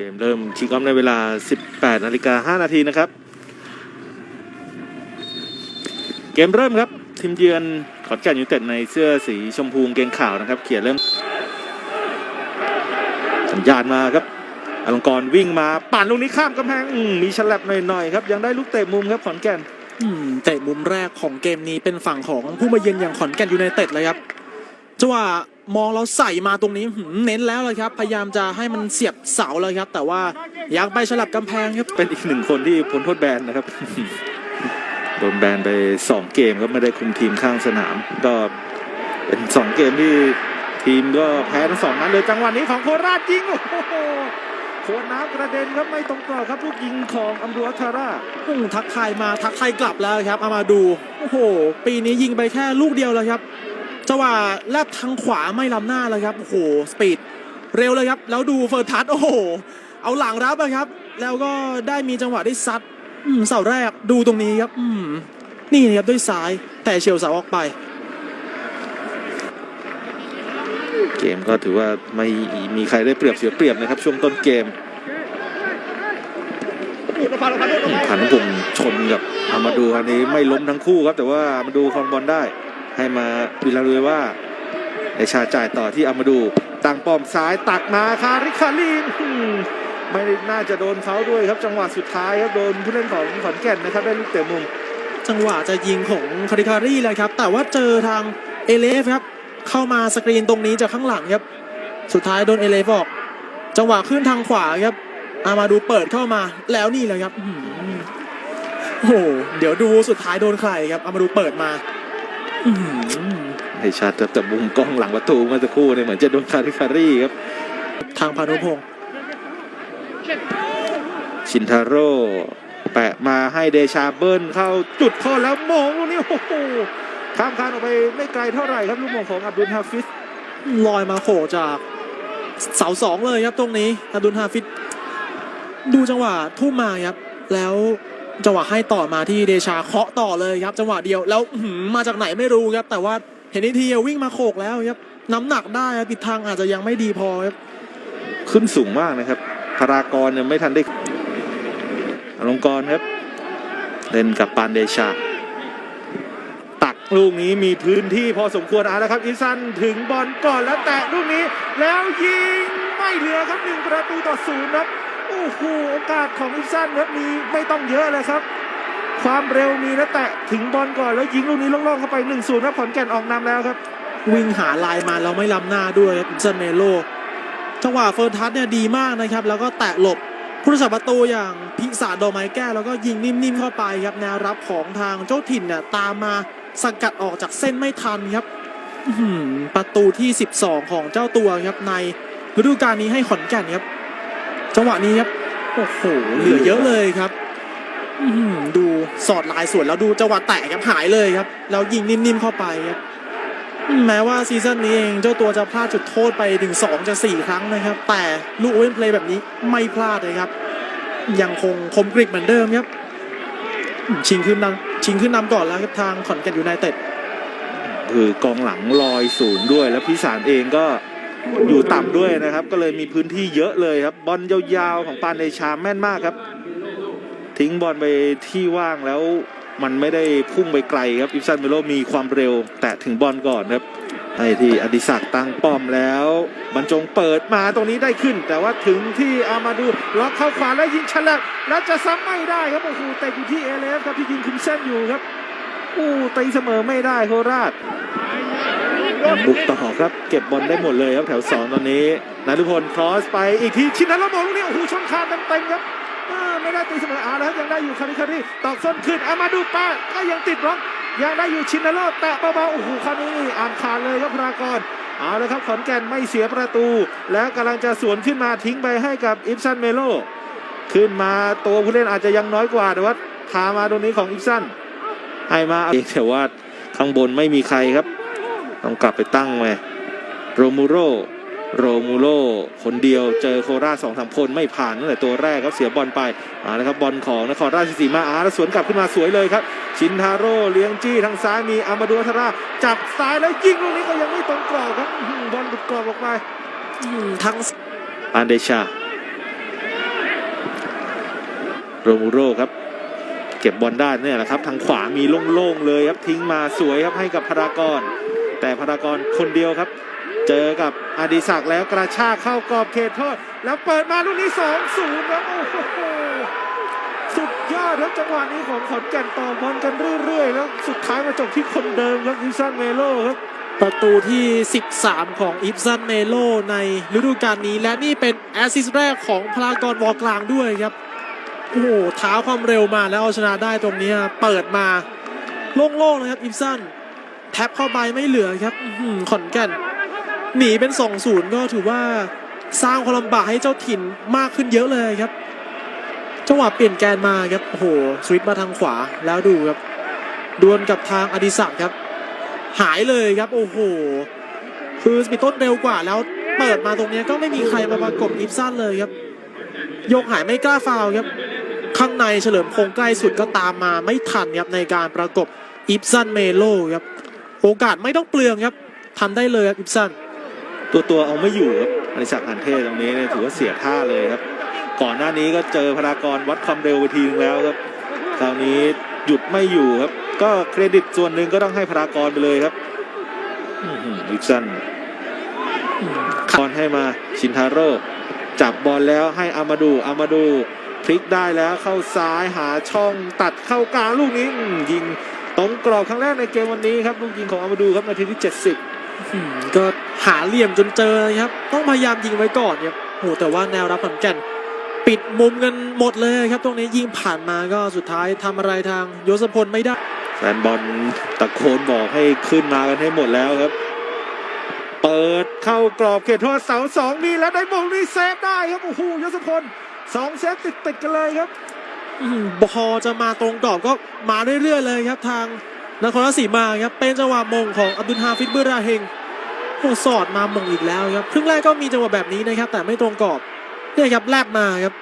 เกมเริ่มคิกออฟในเวลา 18นาฬิกา5นาทีนะครับ เกมเริ่มครับ ทีมเยือนขอนแก่นยูเต็ดในเสื้อสีชมพูงเกงขาวนะครับ เขียนเริ่ม สัญญาณมาครับอลงกรวิ่งมาปั่นลูกนี้ข้ามกำแพงมีฉลับหน่อยๆครับ ยังได้ลูกเตะมุมครับขอนแก่นเตะมุมแรกของเกมนี้เป็นฝั่งของผู้มาเยือนอย่างขอนแก่นยูไนเต็ดเลยครับจังหวะ มองเราใส่มาตรงนี้หืมเน้นแล้วเลยครับ พยายามจะให้มันเสียบเสาเลยครับ แต่ว่าอยากไปฉลับกำแพงครับ เป็นอีกหนึ่งคนที่พ้นโทษแบนนะครับ โดนแบนไปสองเกมครับไม่ได้คุมทีมข้างสนาม ก็เป็นสองเกมที่ทีมก็แพ้ทั้งสองนัดเลยจังหวะนี้ของโคราชยิงโอ้โหโคตรน้ำกระเด็นครับไม่ตรงกรอบครับลูกยิงของอัมรัวทาร่าพุ่งทักทายมาทักทายกลับแล้วครับเอามาดู โอ้โห ปีนี้ยิงไปแค่ลูกเดียวเลยครับ จังหวะแลบทางขวาไม่ล้ำหน้าเลยครับโอ้โหสปีดเร็วเลยครับ แล้วดูเฟิร์สทัชโอ้โห เอาหลังรับอะครับ แล้วก็ได้มีจังหวะได้ซัดอืมเสาแรกดูตรงนี้ครับอืมนี่นะครับด้วยซ้ายแต่เฉียวเสาออกไป เกมก็ถือว่าไม่มีใครได้เปรียบเสียเปรียบนะครับ ช่วงต้นเกมพันธุ์วงศ์ชนกับอามาดูคราวนี้ไม่ล้มทั้งคู่ครับ แต่ว่าอามาดูครองบอลได้ ให้มาวิลาเรยว่าไอชาจ่ายต่อที่อามาดูตั้งป้อมซ้ายตักมาคาริคาลีนไม่น่าจะโดนเขาด้วยครับจังหวะสุดท้ายครับโดนผู้เล่นของขอนแก่นนะครับได้ลูกเตะมุม จังหวะจะยิงของคาริคารีเลยครับ แต่ว่าเจอทางเอเลฟครับ เข้ามาสกรีนตรงนี้จากข้างหลังครับ สุดท้ายโดนเอเลฟออก จังหวะขึ้นทางขวาครับ อามาดูเปิดเข้ามาแล้วนี่เลยครับโอ้โหเดี๋ยวดูสุดท้ายโดนใครครับอามาดูเปิดมา ให้ชัดครับแต่มุมกล้องหลังประตูเมื่อสักครู่เนี่ยเหมือนจะโดนคาริคารีครับ ทางพานุพงศ์ชินทาโร่แปะมาให้เดชาเบิลเข้าจุดโทษแล้วมองลูกนี้โอ้โหข้ามคานออกไปไม่ไกลเท่าไหร่ครับลูกมงของอับดุลฮาฟิสลอยมาโขจากเสาสองเลยครับตรงนี้อาดุลฮาฟิดดูจังหวะทุ่มมาครับแล้ว จังหวะให้ต่อมาที่เดชาเคาะต่อเลยครับ จังหวะเดียวแล้วมาจากไหนไม่รู้ครับ แต่ว่าเห็นอีกทีวิ่งมาโขกแล้วครับน้ำหนักได้ครับปิดทางอาจจะยังไม่ดีพอครับขึ้นสูงมากนะครับพารากรเนี่ยไม่ทันได้อลงกรครับ เล่นกับปานเดชา ตักลูกนี้มีพื้นที่พอสมควรเอาละครับอิซันถึงบอลก่อนแล้วแตะลูกนี้ แล้วยิงไม่เหลือครับหนึ่งประตูต่อศูนย์ครับ โอ้โหโอกาสของอิซันครับมีไม่ต้องเยอะเลยครับ ความเร็วมีแล้วแตะถึงบอลก่อนแล้วยิงลูกนี้ล่องๆเข้าไป1นศูนย์ครับขอนแก่นออกนำแล้วครับ วิ่งหาลายมาแล้วไม่ล้ำหน้าด้วยครับเซนเมโลจังหวะเฟิร์นทัชเนี่ยดีมากนะครับ แล้วก็แตะหลบผู้รักษาประตูอย่างพิศาดอไม้แก้แล้วก็ยิงนิ่มๆเข้าไปครับแนวรับของทางเจ้าถิ่นเนี่ยตามมาสกัดออกจากเส้นไม่ทันครับประตูที่ 12 ของเจ้าตัวครับในฤดูกาลนี้ให้ขอนแก่นครับ จังหวะนี้ครับโอ้โหเหลือเยอะเลยครับดูสอดลายสวนแล้วดูจังหวะแตะครับหายเลยครับแล้วยิงนิ่มๆเข้าไปครับแม้ว่าซีซั่นนี้เองเจ้าตัวจะพลาดจุดโทษไปถึง2จาก4ครั้งนะครับ แต่ลูกเว้นเพลย์แบบนี้ไม่พลาดเลยครับ ยังคงคมกริบเหมือนเดิมครับ ชิงขึ้นนำชิงขึ้นนำก่อนแล้วครับทางขอนแก่นยูไนเต็ดคือกองหลังลอยสูงด้วยแล้วพิสารเองก็ อยู่ต่ำด้วยนะครับ ก็เลยมีพื้นที่เยอะเลยครับ บอลยาวๆของปานเดชาแม่นมากครับ ทิ้งบอลไปที่ว่างแล้วมันไม่ได้พุ่งไปไกลครับอิฟซันเมโลมีความเร็ว แตะถึงบอลก่อนครับให้ที่อดิศักตั้งป้อมแล้วบรรจงเปิดมาตรงนี้ได้ขึ้น แต่ว่าถึงที่อามาดูล็อกเข้าขวาแล้วยิงฉลับแล้วจะซ้ำไม่ได้ครับโอ้โหแต่อยู่ที่เอเลฟครับที่ยิงคุมเส้นอยู่ครับอู้ตีเสมอไม่ได้โคราช บุกต่อครับ เก็บบอลได้หมดเลยครับแถวสองตอนนี้นารุพลครอสไปอีกทีชินแล้วมองลูกนี้โอ้โหชนคานเต็มๆครับไม่ได้ตีเสมออาแล้วยังได้อยู่คาริคารีตอกส้นขึ้นอามาดูป้าก็ยังติดบล็อกยังได้อยู่ชินแล้วแตะเบาๆโอ้โหคราวนี้อ่านขาดเลยครับพรากรเอาละครับขอนแก่นไม่เสียประตู แล้วกำลังจะสวนขึ้นมาทิ้งไปให้กับอิฟซันเมโลขึ้นมาตัวผู้เล่นอาจจะยังน้อยกว่าแต่ว่าพามาตรงนี้ของอิฟซันให้มาเองแต่ว่าข้างบนไม่มีใครครับ ต้องกลับไปตั้งไว้โรมูโรโรมูโรคนเดียวเจอโคราชสองสามคนไม่ผ่านตั้งแต่ตัวแรกครับเสียบอลไปอ่านะครับบอลของนครราชสีมาอาแล้วสวนกลับขึ้นมาสวยเลยครับ ชินทาโร่เลี้ยงจี้ทางซ้ายมีอามาดูอัทราจับซ้ายแล้วยิงลูกนี้ก็ยังไม่ตรงกรอบครับอื้อหือบอลหลุดกรอบออกไปอืมทั้งอันเดชาโรมูโรครับ เก็บบอลได้เนี่ยแหละครับ ทางขวามีโล่งๆเลยครับทิ้งมาสวยครับให้กับพารากอน แต่พารากอนคนเดียวครับ เจอกับอดิศักดิ์แล้วกระชากเข้ากรอบเขตโทษ แล้วเปิดมาลูกนี้สองศูนย์ครับโอ้โหสุดยอดครับจังหวะนี้ของขอนแก่นต่อบอลกันเรื่อยๆ แล้วสุดท้ายมาจบที่คนเดิมครับอิซันเมโลครับประตูที่ 13 ของอิฟซันเมโลในฤดูกาลนี้ และนี่เป็นแอสซิสต์แรกของพลากรวอกลางด้วยครับโอ้โหเท้าความเร็วมาแล้วเอาชนะได้ตรงนี้เปิดมาโล่งๆนะครับอิฟซัน แท็บเข้าไปไม่เหลือครับอื้อหือขอนแก่นหนีเป็น2-0ก็ถือว่าสร้างความลำบากให้เจ้าถิ่นมากขึ้นเยอะเลยครับจังหวะเปลี่ยนแกนมาครับโอ้โหสวิตช์มาทางขวาแล้วดูครับดวลกับทางอดิศักดิ์ครับ หายเลยครับโอ้โหคือสปีดต้นเร็วกว่าแล้วเปิดมาตรงเนี้ยก็ไม่มีใครมาประกบอิฟซันเลยครับ ยกหายไม่กล้าฟาวล์ครับ ข้างในเฉลิมพงษ์ใกล้สุดก็ตามมาไม่ทันครับในการประกบอิฟซันเมโลครับ โอกาสไม่ต้องเปลืองครับทำได้เลยครับอิฟซันตัวตัวเอาไม่อยู่ครับอริศักดิ์หันเทศตรงนี้เนี่ยถือว่าเสียท่าเลยครับ ก่อนหน้านี้ก็เจอพารากอนวัดความเร็วไปทีนึงแล้วครับ คราวนี้หยุดไม่อยู่ครับ ก็เครดิตส่วนหนึ่งก็ต้องให้พารากอนไปเลยครับอื้อหือวิกซันบอลให้มาชินทาโร่จับบอลแล้วให้อามาดูอามาดูพลิกได้แล้วเข้าซ้ายหาช่องตัดเข้ากลางลูกนี้ยิง ตรงกรอบครั้งแรกในเกมวันนี้ครับลูกยิงของอามาดูครับนาทีที่ 70อืมก็หาเหลี่ยมจนเจอครับ ต้องพยายามยิงไว้ก่อนครับโอ้แต่ว่าแนวรับขอนแก่นปิดมุมกันหมดเลยครับ ตรงนี้ยิงผ่านมาก็สุดท้ายทำอะไรทางยศพลไม่ได้ แฟนบอลตะโกนบอกให้ขึ้นมากันให้หมดแล้วครับ เปิดเข้ากรอบเขตโทษเสาสองมีแล้วได้บอลรีเซฟได้ครับโอ้โหยศพลสองเซฟติดติดๆกันเลยครับ อพอจะมาตรงกรอบก็มาเรื่อยๆเลยครับทางนครราชสีมาครับเป็นจังหวะมงของอับดุลฮาฟิดบุราเฮงโอ้สอดมามงอีกแล้วครับครึ่งแรกก็มีจังหวะแบบนี้นะครับ แต่ไม่ตรงกรอบเนี่ยครับแลบมาครับ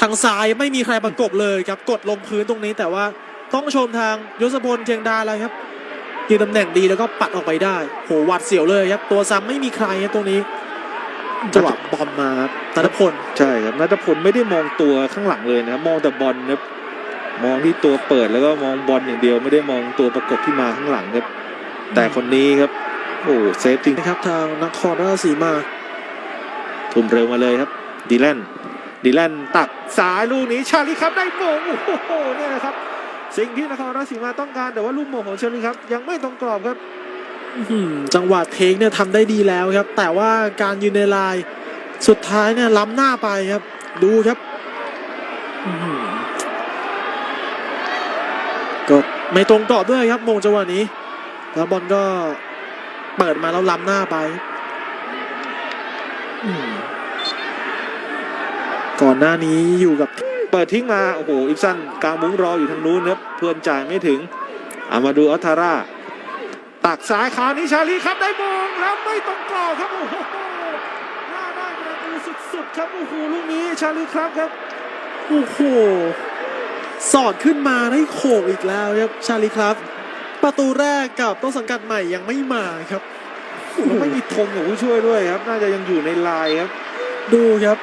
ทางซ้ายไม่มีใครประกบเลยครับกดลงพื้นตรงนี้ แต่ว่าต้องชมทางยศพลเชียงดาเลยครับยืนตำแหน่งดีแล้วก็ปัดออกไปได้โหหวัดเสียวเลยครับตัวซ้ำไม่มีใครครับตรงนี้ จังหวะบอลมาครับธนพลใช่ครับนัทพลไม่ได้มองตัวข้างหลังเลยนะครับมองแต่บอลนะครับมองที่ตัวเปิดแล้วก็มองบอลอย่างเดียวไม่ได้มองตัวประกบที่มาข้างหลังครับ แต่คนนี้ครับ โอ้เซฟจริงนะครับทางนครราชสีมา ทุ่มเร็วมาเลยครับ ดีแลนดีแลนตักสายลูกนี้ชาลิครับได้โมงโอ้โหเนี่ยนะครับ สิ่งที่นครราชสีมาต้องการแต่ว่าลูกโมงของชาลิครับ ยังไม่ตรงกรอบครับอื้อหือ จังหวะเทคเนี่ยทำได้ดีแล้วครับ แต่ว่าการยืนในลายสุดท้ายเนี่ยล้ำหน้าไปครับ ดูครับอื้อหือก็ไม่ตรงกรอบด้วยครับมงจังหวะนี้ แล้วบอลก็เปิดมาแล้วล้ำหน้าไปอืมก่อนหน้านี้อยู่กับเปิดทิ้งมา โอ้โห อิฟซันกลางมุ้งรออยู่ทางนู้นครับเพื่อนจ่ายไม่ถึงอามาดูอัลทาร่า ตักซ้ายคราวนี้ชาลีครับได้โมงแล้วไม่ตรงกรอบครับโอ้โหน่าได้ประตูสุดๆครับโอ้โหลูกนี้ชาลีครับครับโอ้โหสอดขึ้นมาได้โขกอีกแล้วครับชาลีครับ ประตูแรกกับต้นสังกัดใหม่ยังไม่มาครับแล้วไม่มีธงของผู้ช่วยด้วยครับ น่าจะยังอยู่ในลายครับ ดูครับ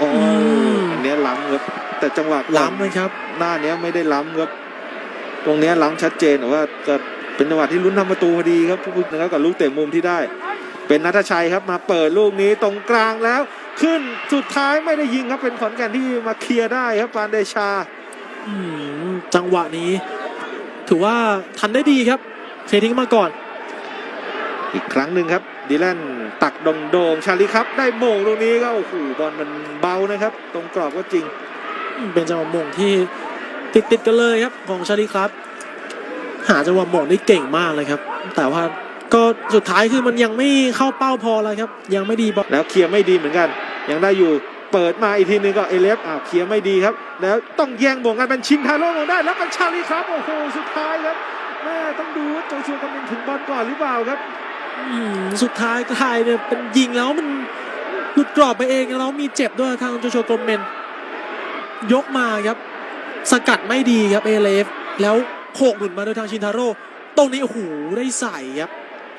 อ๋ออมอันเนี้ยล้ำครับแต่จังหวะล้ำนะครับ หน้าเนี้ยไม่ได้ล้ำครับ ตรงเนี้ยล้ำชัดเจนแต่ว่าก็ เป็นจังหวะที่ลุ้นทำประตูพอดีครับทุกคนนะครับกับลูกเตะมุมที่ได้ เป็นนัทชัยครับมาเปิดลูกนี้ตรงกลางแล้ว ขึ้นสุดท้ายไม่ได้ยิงครับเป็นขอนแก่นที่มาเคลียร์ได้ครับปานเดชาอืมจังหวะนี้ ถือว่าทันได้ดีครับเททิ้งมาก่อน อีกครั้งหนึ่งครับดีแลนตักดงโดงชาลีครับ ได้โมงตรงนี้ก็โอ้โหบอลมันเบานะครับ ตรงกรอบก็จริง เป็นจังหวะหมงที่ติดติดๆกันเลยครับของชาลีครับ หาจังหวะหมงได้เก่งมากเลยครับ แต่ว่าก็สุดท้ายคือมันยังไม่เข้าเป้าพอเลยครับ ยังไม่ดีบอลแล้วเคลียร์ไม่ดีเหมือนกัน ยังได้อยู่เปิดมาอีกทีนึงก็เอเลฟอ้าวเคลียร์ไม่ดีครับ แล้วต้องแย่งบ่งกันเป็นชินทาโร่ลงได้แล้วเป็นชาลีครับโอ้โหสุดท้ายครับแม่ต้องดูว่าโจชัวกำลังถึงบอลก่อนหรือเปล่าครับอืมสุดท้ายกลายเนี่ยเป็นยิงแล้วมันหลุดกรอบไปเองแล้วมีเจ็บด้วยทางโจโชโกลเมน ยกมาครับ สกัดไม่ดีครับเอเลฟแล้ว โขกหลุดมาโดยทางชินทาโร่ตรงนี้โอ้โหได้ใส่ครับ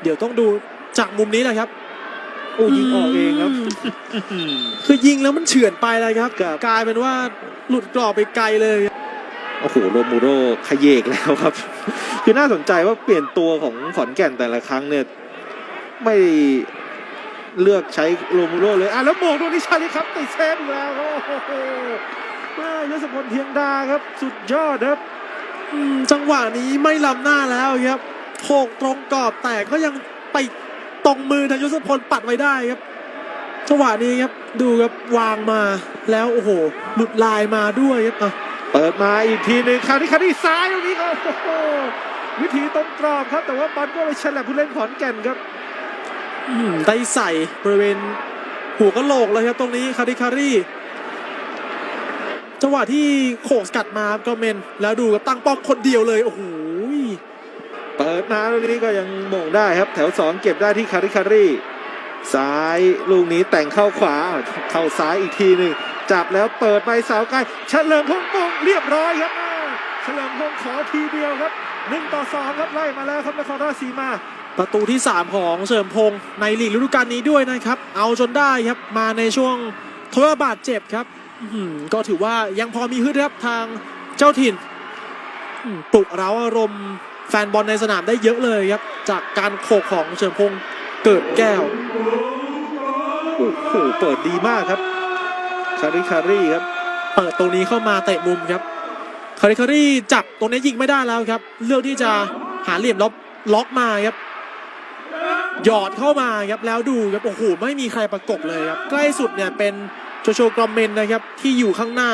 เดี๋ยวต้องดูจากมุมนี้แหละครับโอ้ยิงออกเองครับ คือยิงแล้วมันเฉือนไปเลยครับครับ กลายเป็นว่าหลุดกรอบไปไกลเลยโอ้โหโรมูโรขยเยกแล้วครับ คือน่าสนใจว่าเปลี่ยนตัวของขอนแก่นแต่ละครั้งเนี่ย ไม่เลือกใช้โรมูโรเลยอะแล้วโมงตรงนี้ชาลิครับติดเซฟอีกแล้วโอ้โหแม่ยศพลเทียงดาครับ สุดยอดครับอืม จังหวะนี้ไม่ล้ำหน้าแล้วครับโถกตรงกรอบแต่ก็ยังไปตรงมือทางยศพลปัดไว้ได้ครับ จังหวะนี้ครับดูครับวางมาแล้วโอ้โหหลุดลายมาด้วยครับอะเปิดมาอีกทีหนึ่งคราวนี้คราวนี้ซ้ายตรงนี้ก็โอ้โหวิธีตรงกรอบครับ แต่ว่าบอลก็ไปฉลับผู้เล่นขอนแก่นครับอืมได้ใส่บริเวณหัวกะโหลกเลยครับตรงนี้คาริคารี จังหวะที่โขกสกัดมาครับก็เมนแล้วดูกับตั้งป้อมคนเดียวเลยโอ้โหเปิดมาลูกนี้ก็ยังโมงได้ครับ แถวสองเก็บได้ที่คาริคารีซ้ายลูกนี้แต่งเข้าขวาเข้าซ้ายอีกทีหนึ่งจับแล้วเปิดไปเสาไกลเฉลิมพงษ์โมงเรียบร้อยครับอ้าวเฉลิมพงษ์ขอทีเดียวครับหนึ่งต่อสองครับไล่มาแล้วครับนครราชสีมา ประตูที่ 3 ของเสริมพงษ์ในลีกฤดูกาลนี้ด้วยนะครับ เอาจนได้ครับมาในช่วงทว่าบาดเจ็บครับอื้อหือ ก็ถือว่ายังพอมีฮึดครับทางเจ้าถิ่นอืมปลุกเร้าอารมณ์แฟนบอลในสนามได้เยอะเลยครับ จากการโขกของเสริมพงษ์เกิดแก้วโอ้โหเปิดดีมากครับคาริคารีครับ เปิดตรงนี้เข้ามาเตะมุมครับคาริคารีจับตรงนี้ยิงไม่ได้แล้วครับ เลือกที่จะหาเหลี่ยมล็อกล็อกมาครับหยอดเข้ามาครับแล้วดูครับโอ้โหไม่มีใครประกบเลยครับ ใกล้สุดเนี่ยเป็น โจโชกรอมเมนนะครับที่อยู่ข้างหน้า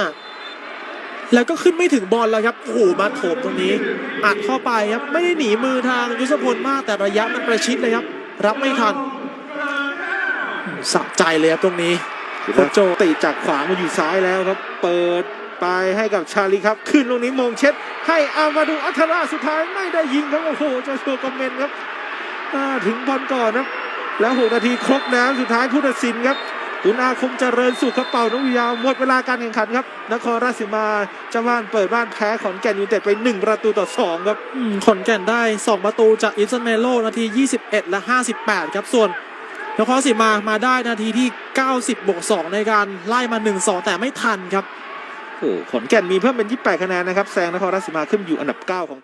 แล้วก็ขึ้นไม่ถึงบอลแล้วครับโอ้โหมาโถมตรงนี้อัดเข้าไปครับไม่ได้หนีมือทางยุทธพลมากแต่ระยะมันประชิดเลยครับ รับไม่ทันสะใจเลยครับตรงนี้โคชโจติจากขวามาอยู่ซ้ายแล้วครับ เปิดไปให้กับชาลีครับ ขึ้นตรงนี้มงเช็ด ให้อามาดูอัธราสุดท้ายไม่ได้ยิงครับโอ้โหโจชัวคอมเมนต์ครับอ่าถึงบอลก่อนครับ แล้วหกนาทีครบแล้วสุดท้ายผู้ตัดสินครับ คุณอาคมเจริญสุขครับเป่านกหวีดยาวหมดเวลาการแข่งขันครับ นครราชสีมาเจ้าบ้านเปิดบ้านแพ้ขอนแก่นยูไนเต็ดไป 1 ประตูต่อ 2 ครับอืมขอนแก่นได้ 2 ประตูจากอินสเมโลนาที 21 และ 58 ครับส่วนนครศรีมามาได้นาทีที่ 90บวก2ในการไล่มา 1-2 แต่ไม่ทันครับโอ้โหขอนแก่นมีเพิ่มเป็น 28 คะแนนนะครับแซงนครราชสีมาขึ้นอยู่อันดับ 9 ของ